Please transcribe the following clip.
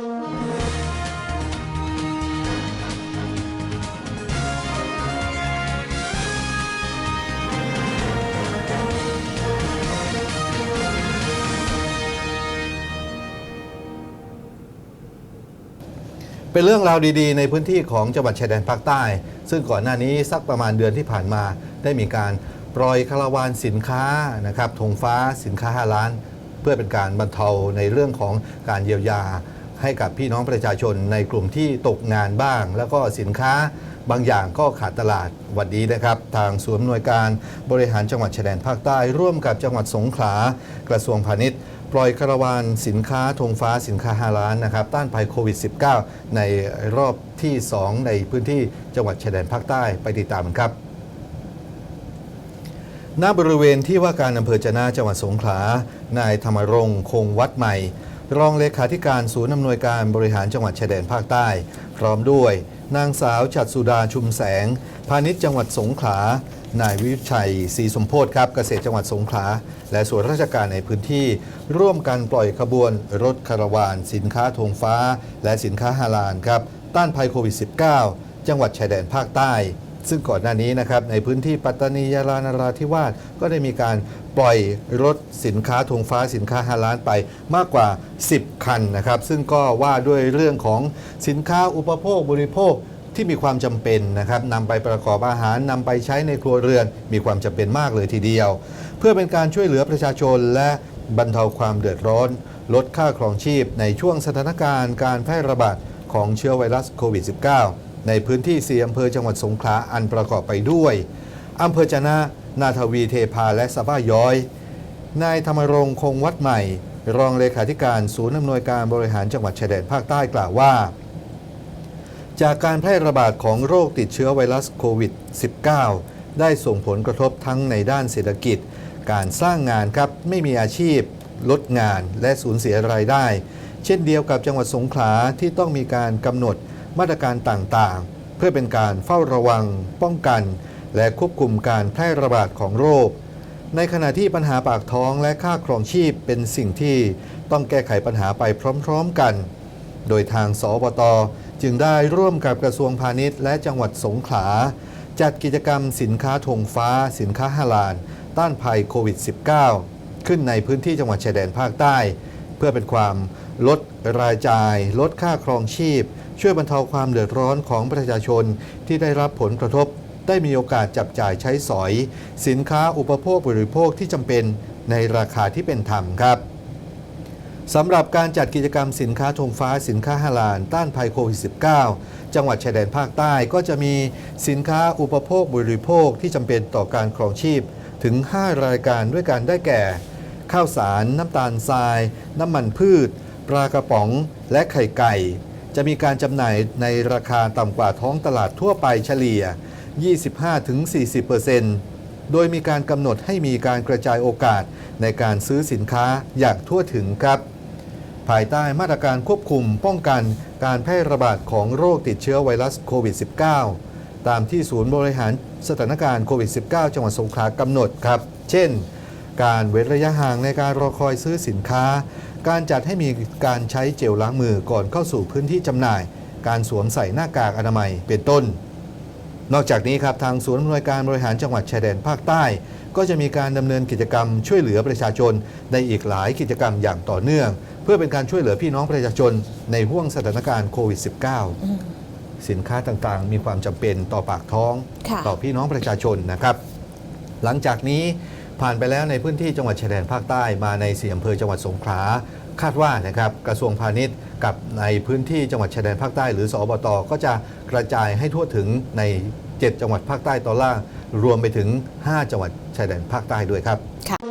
เป็นเรื่องราวดีๆ ในพื้นที่ของจังหวัดชายแดนภาคใต้ ซึ่งก่อนหน้านี้สักประมาณเดือนที่ผ่านมาได้มีการปล่อยคาราวานสินค้านะครับธงฟ้าสินค้า5ล้าน เพื่อเป็นการบรรเทาในเรื่องของการเยียวยา ให้กับพี่น้องประชาชนในกลุ่มที่ตกงานบ้าง แล้วก็สินค้าบางอย่างก็ขาดตลาดวันนี้นะครับ ทางศูนย์อำนวยการบริหารจังหวัดชายแดนภาคใต้ ร่วมกับจังหวัดสงขลากระทรวงพาณิชย์ปล่อยคาราวานสินค้าธงฟ้าสินค้า5ล้านนะครับ ต้านภัยโควิด -19 ในรอบที่ 2 ในพื้นที่จังหวัดชายแดนภาคใต้ไปติดตามครับณบริเวณที่ว่าการอำเภอจะนาจังหวัดสงขลานายธรรมรงค์คงวัดใหม่ รองเลขาธิการศูนย์อำนวยการบริหารจังหวัดชายแดนภาคใต้ พร้อมด้วยนางสาวฉัตรสุดาชุมแสง พาณิชย์จังหวัดสงขลานายวิชัยศรีสมโพธครับเกษตรจังหวัดสงขลาและส่วนราชการในพื้นที่ ร่วมกันปล่อยขบวนรถคาราวาน สินค้าธงฟ้า และสินค้าฮาลาลครับต้านภัยโควิด -19 จังหวัดชายแดนภาคใต้ ซึ่งก่อนหน้านี้นะครับในพื้นที่ปัตตานียาลานราธิวาสก็ได้มีการ ปล่อยรถสินค้าธงฟ้าสินค้าฮาลาลไปมากกว่า 10 คันนะครับ ซึ่งก็ว่าด้วยเรื่องของสินค้าอุปโภคบริโภคที่มีความจำเป็นนะครับนำไปประกอบอาหารนำไปใช้ในครัวเรือน มีความจำเป็นมากเลยทีเดียว เพื่อเป็นการช่วยเหลือประชาชนและบรรเทาความเดือดร้อน ลดค่าครองชีพในช่วงสถานการณ์การแพร่ระบาดของเชื้อไวรัสโควิด -19 ในพื้นที่สีอำเภอจังหวัดสงขลาอันประกอบไปด้วย อำเภอจนะ นาทวีเทพาและสบ้าย้อย นายธรรมรงค์คงวัดใหม่ รองเลขาธิการศูนย์อำนวยการบริหารจังหวัดชายแดนภาคใต้กล่าวว่า จากการแพร่ระบาดของโรคติดเชื้อไวรัสโควิด -19 ได้ส่งผลกระทบทั้งในด้านเศรษฐกิจ การสร้างงานครับไม่มีอาชีพ ลดงานและสูญเสียรายได้ เช่นเดียวกับจังหวัดสงขลาที่ต้องมีการกำหนดมาตรการต่างๆ เพื่อเป็นการเฝ้าระวังป้องกัน และควบคุมการแพร่ระบาดของโรค ในขณะที่ปัญหาปากท้องและค่าครองชีพเป็นสิ่งที่ต้องแก้ไขปัญหาไปพร้อมๆกัน โดยทางสบตจึงได้ร่วมกับกระทรวงพาณิชย์ และจังหวัดสงขลา จัดกิจกรรมสินค้าธงฟ้า สินค้าฮาลาลต้านภัยโควิด -19 ขึ้นในพื้นที่จังหวัดชายแดนภาคใต้ เพื่อเป็นความลดรายจ่าย ลดค่าครองชีพ ช่วยบรรเทาความเดือดร้อนของประชาชนที่ได้รับผลกระทบ ได้มีโอกาสจับจ่ายใช้สอย สินค้าอุปโภคบริโภคที่จำเป็นในราคาที่เป็นธรรมครับสำหรับการจัดกิจกรรมสินค้าธงฟ้าสินค้าฮาลาลต้านภัยโควิด -19 จังหวัดชายแดนภาคใต้ก็จะมีสินค้าอุปโภคบริโภคที่จำเป็นต่อการครองชีพ ถึง 5 รายการด้วยกันได้แก่ ข้าวสาร น้ำตาลทราย น้ำมันพืช ปลากระป๋อง และไข่ไก่ จะมีการจำหน่ายในราคาต่ำกว่าท้องตลาดทั่วไปเฉลี่ย 25-40%โดยมีการกำหนดให้มีการกระจายโอกาสในการซื้อสินค้าอย่างทั่วถึงครับ ภายใต้มาตรการควบคุมป้องกันการแพร่ระบาดของโรคติดเชื้อไวรัสโควิด -19 ตามที่ศูนย์บริหารสถานการณ์โควิด -19 จังหวัดสงขลากำหนดครับ เช่น การเว้นระยะห่างในการรอคอยซื้อสินค้า การจัดให้มีการใช้เจลล้างมือก่อนเข้าสู่พื้นที่จำหน่าย การสวมใส่หน้ากากอนามัยเป็นต้น นอกจากนี้ครับทางศูนย์อำนวยการบริหารจังหวัดชายแดนภาคใต้ ก็จะมีการดำเนินกิจกรรมช่วยเหลือประชาชน ในอีกหลายกิจกรรมอย่างต่อเนื่อง เพื่อเป็นการช่วยเหลือพี่น้องประชาชน ในห่วงสถานการณ์โควิด -19 สินค้าต่างๆ มีความจำเป็นต่อปากท้องค่ะต่อพี่น้องประชาชนนะครับ หลังจากนี้ผ่านไปแล้วในพื้นที่จังหวัดชายแดนภาคใต้มาในสี่อำเภอจังหวัดสงขลา คาดว่านะครับกระทรวงพาณิชย์กับในพื้นที่จังหวัดชายแดนภาคใต้ หรือสอบตก็จะกระจายให้ทั่วถึงใน 7 จังหวัดภาคใต้ตอนล่าง รวมไปถึง 5 จังหวัดชายแดนภาคใต้ด้วยครับค่ะ